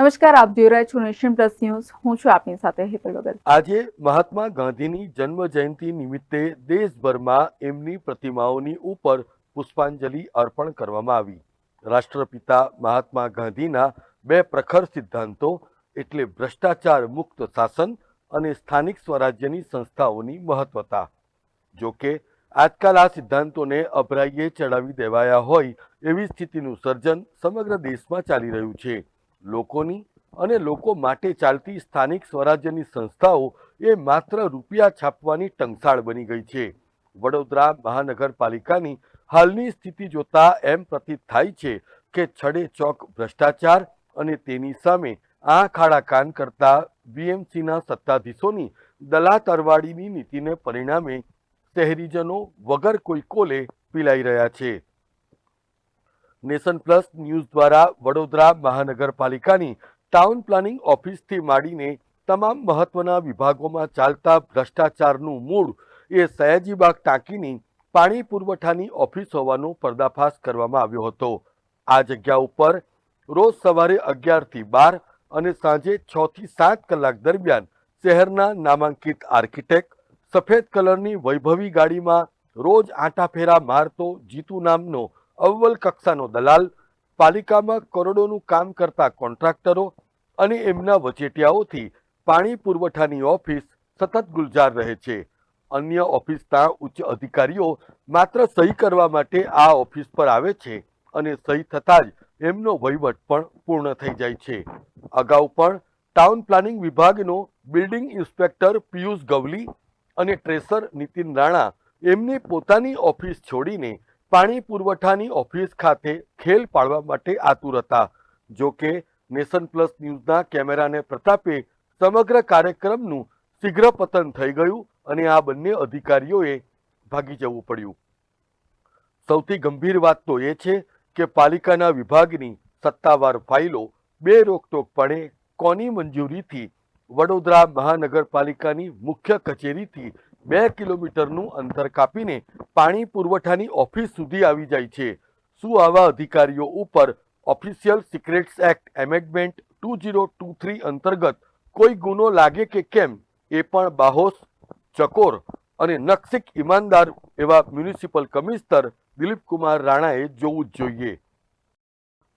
નમસ્કાર, આપ જોઈ રહ્યા છો નેશન પ્લસ ન્યૂઝ. હું છું આપની સાથે હેતલ વગર. આજે મહાત્મા ગાંધીની જન્મ જયંતિ નિમિત્તે દેશભરમાં એમની પ્રતિમાઓની ઉપર પુષ્પાંજલિ અર્પણ કરવામાં આવી. રાષ્ટ્રપિતા મહાત્મા ગાંધીના બે પ્રખર સિદ્ધાંતો, એટલે ભ્રષ્ટાચાર મુક્ત શાસન અને સ્થાનિક સ્વરાજ્યની સંસ્થાઓની મહત્વતા. જો કે આજકાલ આ સિદ્ધાંતોને અભરાઈએ ચડાવી દેવાયા હોય એવી સ્થિતિનું સર્જન સમગ્ર દેશમાં ચાલી રહ્યું છે. લોકોની અને લોકો માટે ચાલતી સ્થાનિક સ્વરાજ્યની સંસ્થાઓ એ માત્ર રૂપિયા છાપવાની ટંકશાળ બની ગઈ છે. વડોદરા મહાનગરપાલિકાની હાલની સ્થિતિ જોતા એમ પ્રતીત થાય છે કે છડે ચોક ભ્રષ્ટાચાર અને તેની સામે આંખ આડા કાન કરતા બીએમસીના સત્તાધીશોની દલાતરવાડીની નીતિને પરિણામે શહેરીજનો વગર કોઈ કોલે પીલાઈ રહ્યા છે. નેશન પ્લસ ન્યૂઝ દ્વારા વડોદરા મહાનગરપાલિકાની ટાઉન પ્લાનિંગ ઓફિસથી માંડીને તમામ મહત્વના વિભાગોમાં ચાલતા ભ્રષ્ટાચારનું મૂળ એ સયાજીબાગ ટાંકીની પાણી પુરવઠાની ઓફિસ હોવાનો પર્દાફાશ કરવામાં આવ્યો હતો. આ જગ્યા ઉપર રોજ સવારે અગિયારથી બાર અને સાંજે છથી સાત કલાક દરમિયાન શહેરના નામાંકિત આર્કિટેક્ટ સફેદ કલરની વૈભવી ગાડીમાં રોજ આંટાફેરા મારતો જીતુ નામનો અવ્વલ કક્ષાનો દલાલ, પાલિકામાં કરોડોનું કામ કરતા કોન્ટ્રાક્ટરો અને એમના વચેટિયાઓથી પાણી પુરવઠાની ઓફિસ સતત ગુલજાર રહે છે. અન્ય ઓફિસના ઉચ્ચ અધિકારીઓ માત્ર સહી કરવા માટે આ ઓફિસ પર આવે છે અને સહી થતાં જ એમનો વહીવટ પણ પૂર્ણ થઈ જાય છે. અગાઉ પણ ટાઉન પ્લાનિંગ વિભાગનો બિલ્ડિંગ ઇન્સ્પેક્ટર પિયુષ ગવલી અને ટ્રેસર નીતિન રાણા એમની પોતાની ઓફિસ છોડીને પાણી પુરવઠાની ઓફિસ ખાતે ખેલ પાડવા માટે આતુર હતા. જો કે નેશન પ્લસ ન્યૂઝના કેમેરાને પ્રતાપે સમગ્ર કાર્યક્રમનું શીઘ્ર પતન થઈ ગયું અને આ બંને અધિકારીઓએ ભાગી જવું પડ્યું. સૌથી ગંભીર વાત તો એ છે કે પાલિકાના વિભાગની સત્તાવાર ફાઇલો બે રોકટોકપણે કોની મંજૂરીથી વડોદરા મહાનગરપાલિકાની મુખ્ય કચેરીથી બે કિલોમીટરનું અંતર કાપીને પાણી પુરવઠાની ઓફિસ સુધી આવી જાય છે. શું આવા અધિકારીઓ ઉપર official secrets act amendment two zero two three અંતર્ગત કોઈ ગુનો લાગે કે કેમ એ પણ બાહોશ, ચકોર અને નક્ષિક ઈમાનદાર એવા મ્યુનિસિપલ કમિશનર દિલીપકુમાર રાણાએ જોવું જ જોઈએ.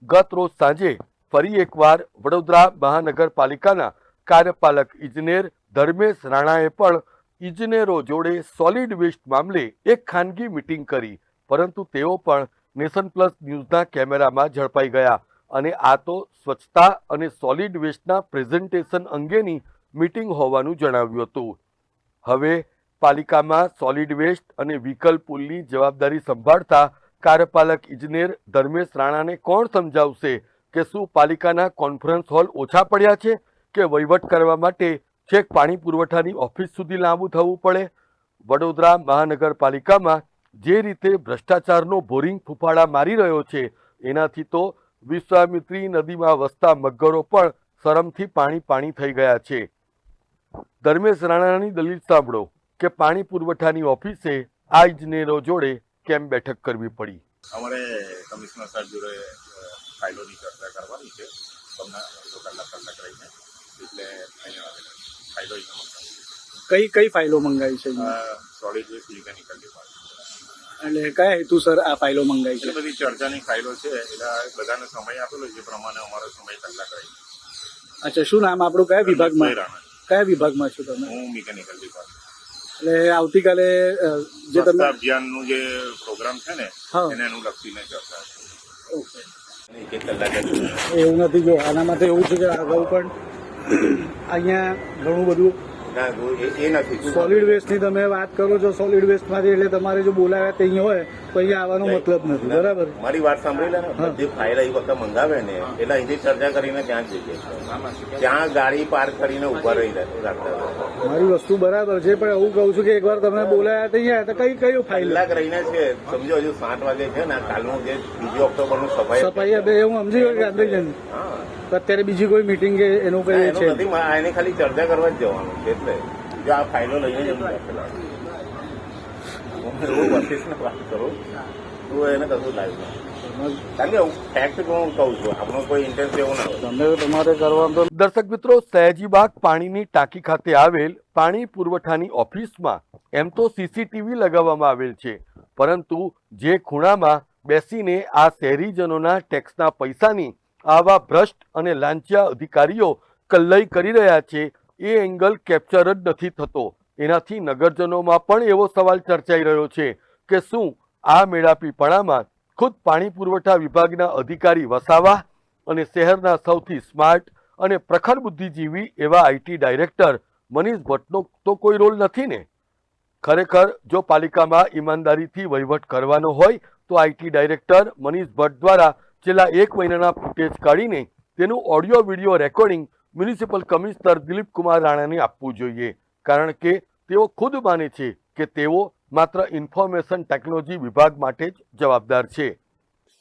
ગત રોજ સાંજે ફરી એકવાર વડોદરા મહાનગરપાલિકાના કાર્યપાલક ઇજનેર ધર્મેશ રાણાએ પણ ઇજનેરો જોડે સોલિડ વેસ્ટ મામલે એક ખાનગી મિટિંગ કરી, પરંતુ તેઓ પણ નેશન પ્લસ ન્યૂઝના કેમેરામાં ઝડપાઈ ગયા અને આ તો સ્વચ્છતા અને સોલિડ વેસ્ટના પ્રેઝન્ટેશન અંગેની મિટિંગ હોવાનું જણાવ્યું હતું. હવે પાલિકામાં સોલિડ વેસ્ટ અને વ્હીકલ પુલની જવાબદારી સંભાળતા કાર્યપાલક ઇજનેર ધર્મેશ રાણાને કોણ સમજાવશે કે શું પાલિકાના કોન્ફરન્સ હોલ ઓછા પડ્યા છે કે વહીવટ કરવા માટે છેક પાણી પુરવઠાની ઓફિસ સુધી લાંબુ થવું પડે. વડોદરા મહાનગરપાલિકામાં જે રીતે ભ્રષ્ટાચારનો બોરિંગ ફૂફાડા મારી રહ્યો છે, એનાથી તો વિશ્વામિત્રી નદીમાં વસતા મગરો પણ શરમથી પાણી પાણી થઈ ગયા છે. ધર્મેશ રાણાની દલીલ સાંભળો કે પાણી પુરવઠાની ઓફિસે આ ઇજનેરો જોડે કેમ બેઠક કરવી પડી? અમારે કમિશનર સાહેબ જોડે ફાઇલોની ચર્ચા કરવાની છે. તમને કલાક કલાક રહીને એટલે અહીંયા આવેલા છે. ફાઇલો અહીંયા મંગાવી કઈ કઈ ફાઇલો મંગાવી છે સોલિડ વેસ્ટ મિકેનિકલ ડિપાર્ટમેન્ટ એટલે કયા હેતુસર આ ફાઇલો મંગાવી છે? બધી ચર્ચાની ફાઇલો છે. એટલે બધાને સમય આપેલો છે. પ્રમાણે અમારો સમય કલાક રહી અચ્છા શું નામ આપણું? કયા વિભાગમાં? કયા વિભાગમાં છો તમે? હું મિકેનિકલ ડિપાર્ટમેન્ટ એટલે આવતીકાલે જે તમે અભિયાનનું જે પ્રોગ્રામ છે ને હા. એને એનું લક્ષીને ચર્ચા ઓકે. એવું નથી જો આના માટે એવું છે કે અગાઉ પણ અહીંયા ઘણું બધું સોલિડ વેસ્ટની તમે વાત કરો છો સોલિડ વેસ્ટમાંથી એટલે તમારે જો બોલાવ્યા તે અહીંયા હોય અહીંયા આવવાનો મતલબ નથી. બરાબર? મારી વાત સાંભળી લે ને હા. ફાઇલ એ વખતે મંગાવે ને એટલે અહીંથી ચર્ચા કરીને ત્યાં જ જઈએ ત્યાં ગાડી પાર્ક કરીને ઊભા રહી રાખતા મારી વસ્તુ બરાબર છે પણ એવું કહું છું કે એકવાર તમે બોલાવ્યા તો અહીંયા તો કઈ કયું ફાઇલ? કલાક રહીને છે સમજો હજુ સાત વાગે છે ને કાલનું જે બીજી ઓક્ટોબરનું સફાઈ સફાઈ બે હું સમજી ગયો તો અત્યારે બીજી કોઈ મિટિંગ કે એનું ના, કઈ છે? નથી ખાલી ચર્ચા કરવા જ જવાનું છે એટલે જો આ ફાઇલો લઈને જવું દર્શક મિત્રો, સયાજીબાગ પાણીની ટાંકી ખાતે આવેલ પાણી પુરવઠાની ઓફિસમાં એમ તો સીસીટીવી લગાવવામાં આવેલ છે. પરંતુ જે ખૂણામાં બેસીને આ શહેરીજનોના ટેક્સના પૈસાની આવા ભ્રષ્ટ અને લાંચિયા અધિકારીઓ કલ્લઈ કરી રહ્યા છે, એ એંગલ કેપ્ચર જ નથી થતો. એનાથી નગરજનોમાં પણ એવો સવાલ ચર્ચાઈ રહ્યો છે કે શું આ મેળાપીપણામાં ખુદ પાણી પુરવઠા વિભાગના અધિકારી વસાવા અને શહેરના સૌથી સ્માર્ટ અને પ્રખર બુદ્ધિજીવી એવા આઈટી ડાયરેક્ટર મનીષ ભટ્ટનો તો કોઈ રોલ નથી ને? ખરેખર જો પાલિકામાં ઈમાનદારીથી વહીવટ કરવાનો હોય તો આઈટી ડાયરેક્ટર મનીષ ભટ્ટ દ્વારા છેલ્લા એક મહિનાના ફૂટેજ કાઢીને તેનું audio video recording municipal commissioner Dilip Kumar રાણાને આપવું જોઈએ. કારણ કે તેઓ ખુદ માને છે કે તેઓ માત્ર ઇન્ફોર્મેશન ટેકનોલોજી વિભાગ માટે જ જવાબદાર છે.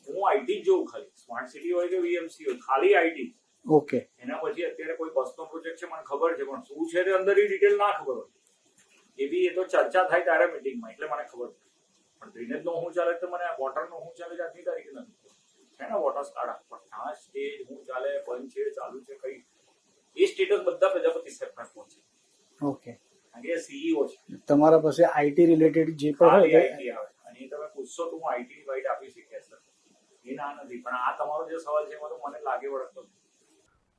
હું આઈટી જ જોઉં ખાલી. સ્માર્ટ સિટી હોય કે વીએમસી હોય ખાલી આઈટી ઓકે. એના પછી અત્યારે કોઈ બસનો પ્રોજેક્ટ છે મને ખબર છે પણ શું છે તે એ ડિટેલ ના ખબર હોય. એવી એ તો ચર્ચા થાય ત્યારે મિટિંગમાં એટલે મને ખબર પડે. પણ ડ્રેનેજ નો શું ચાલે તો મને વોટર નો શું ચાલે આજની તારીખે નથી છે ને વોટર સ્ટાર્ટ પણ આ સ્ટેજ શું ચાલે બંધ છે ચાલુ છે કઈ? એ સ્ટેટસ બધા પ્રજાપતિ સાહેબ પહોંચે. ઓકે. સીઈઓ છે. તમારા પાસે આઈટી રિલેટેડ જે પણ હોય આઈટી આવે. અને તમે પૂછશો તો હું આઈટી વાઇટ આપી શકીશ એ ના નથી. પણ આ તમારો જે સવાલ છે એમાં તો મને લાગે વળગતો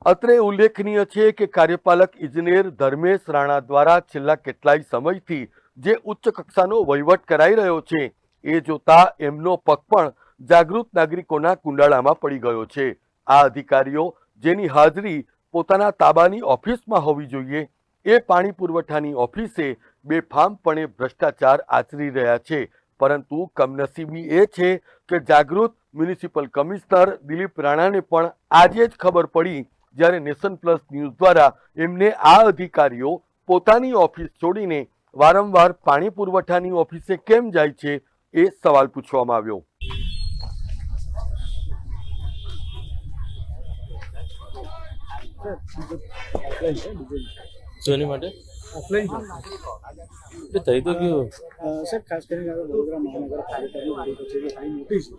અત્રે ઉલ્લેખનીય છે કે કાર્યપાલક ઇજનેર ધર્મેશ રાણા દ્વારા છેલ્લા કેટલાય સમયથી જે ઉચ્ચ કક્ષાનો વહીવટ કરાઈ રહ્યો છે એ જોતા એમનો પગ પણ જાગૃત નાગરિકોના કુંડાળામાં પડી ગયો છે. આ અધિકારીઓ જેની હાજરી પોતાના તાબાની ઓફિસમાં હોવી જોઈએ. એ પાણી પુરવઠાની ઓફિસે બેફામપણે ભ્રષ્ટાચાર આચરી રહ્યા છે. પરંતુ કમનસીબી એ છે કે જાગૃત મ્યુનિસિપલ કમિશનર દિલીપ રાણાને પણ આજે જ ખબર પડી જ્યારે નેશન પ્લસ ન્યૂઝ દ્વારા એમને આ અધિકારીઓ પોતાની ઓફિસ છોડીને વારંવાર પાણી પુરવઠાની ઓફિસે કેમ જાય છે એ સવાલ પૂછવામાં આવ્યો. શેની માટે? ઓફલાઈન એટલે થઈ તો ગયું સર ખાસ કરીને હવે વડોદરા મહાનગરપાલિકાની વડી કચેરી ફાઇલ મોટી છે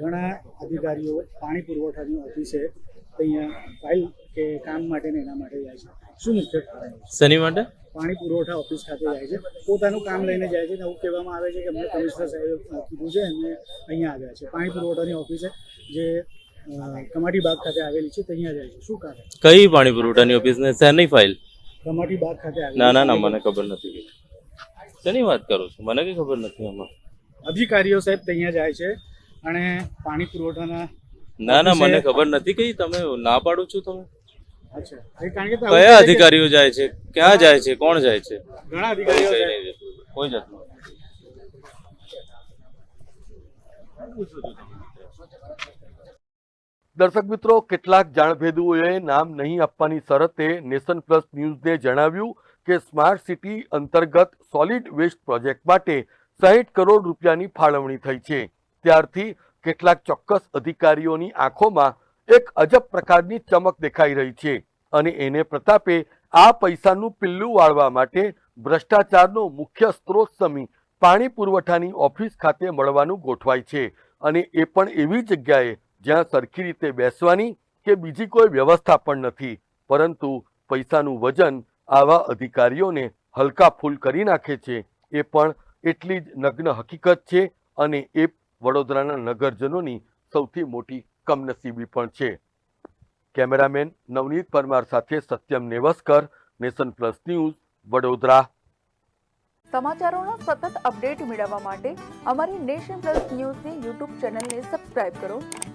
ઘણા અધિકારીઓ પાણી પુરવઠાની ઓફિસે અહીંયા ફાઇલ કે કામ માટે ને એના માટે જાય છે. શું મુખ્ય કારણ શેની માટે? પાણી પુરવઠા ઓફિસ ખાતે જાય છે. પોતાનું કામ લઈને જાય છે એવું કહેવામાં આવે છે કે અમને કમિશનર સાહેબ કીધું છે અને અહીંયા આવ્યા છે. પાણી પુરવઠાની ઓફિસે જે કમાટી બાગ ખાતે આવેલી છે ત્યાં જાય છે. શું કારણ? કઈ પાણી પુરવઠાની ઓફિસ ને શેની ફાઇલ? કમાટી બાગ ખાતે ના ના ના મને ખબર નથી શેની વાત કરો છો? મને કઈ ખબર નથી આમાં. અધિકારીઓ સાહેબ ત્યાં જાય છે અને પાણી પુરવઠાના ના ના મને ખબર નથી કઈ. તમે ના પાડો છો તમે? કયા અધિકારીઓ જાય છે? ક્યાં જાય છે? કોણ જાય છે? ઘણા અધિકારીઓ. કોઈ જતું. દર્શક મિત્રો, કેટલાક જાણભેદુઓએ નામ નહીં આપવાની શરતે નેશન પ્લસ ન્યૂઝને જણાવ્યું કે સ્માર્ટ સિટી અંતર્ગત સોલિડ વેસ્ટ પ્રોજેક્ટ માટે સાહીઠ કરોડ રૂપિયાની ફાળવણી થઈ છે. ત્યારથી કેટલાક ચોક્કસ અધિકારીઓની આંખોમાં એક અજબ પ્રકારની ચમક દેખાઈ રહી છે અને એને પ્રતાપે આ પૈસાનું પિલ્લું વાળવા માટે ભ્રષ્ટાચારનો મુખ્ય સ્ત્રોત સમી પાણી પુરવઠાની ઓફિસ ખાતે મળવાનું ગોઠવાય છે અને એ પણ એવી જગ્યાએ જ્યાં સરખી રીતે બેસવાની કે બીજી કોઈ વ્યવસ્થા પણ નથી. પરંતુ પૈસાનું વજન આવા અધિકારીઓને હલકા ફૂલ કરી નાખે છે. એ પણ એટલી જ નગ્ન હકીકત છે અને એ વડોદરાના નગરજનોની સૌથી મોટી કમનસીબી પણ છે. કેમેરામેન નવનીત પરમાર સાથે Satyam Nevaskar, nation plus news, Vadodara. સમાચારોનો સતત અપડેટ મેળવવા માટે અમારી નેશન પ્લસ ન્યૂઝની યુટ્યુબ ચેનલને સબસ્ક્રાઇબ કરો.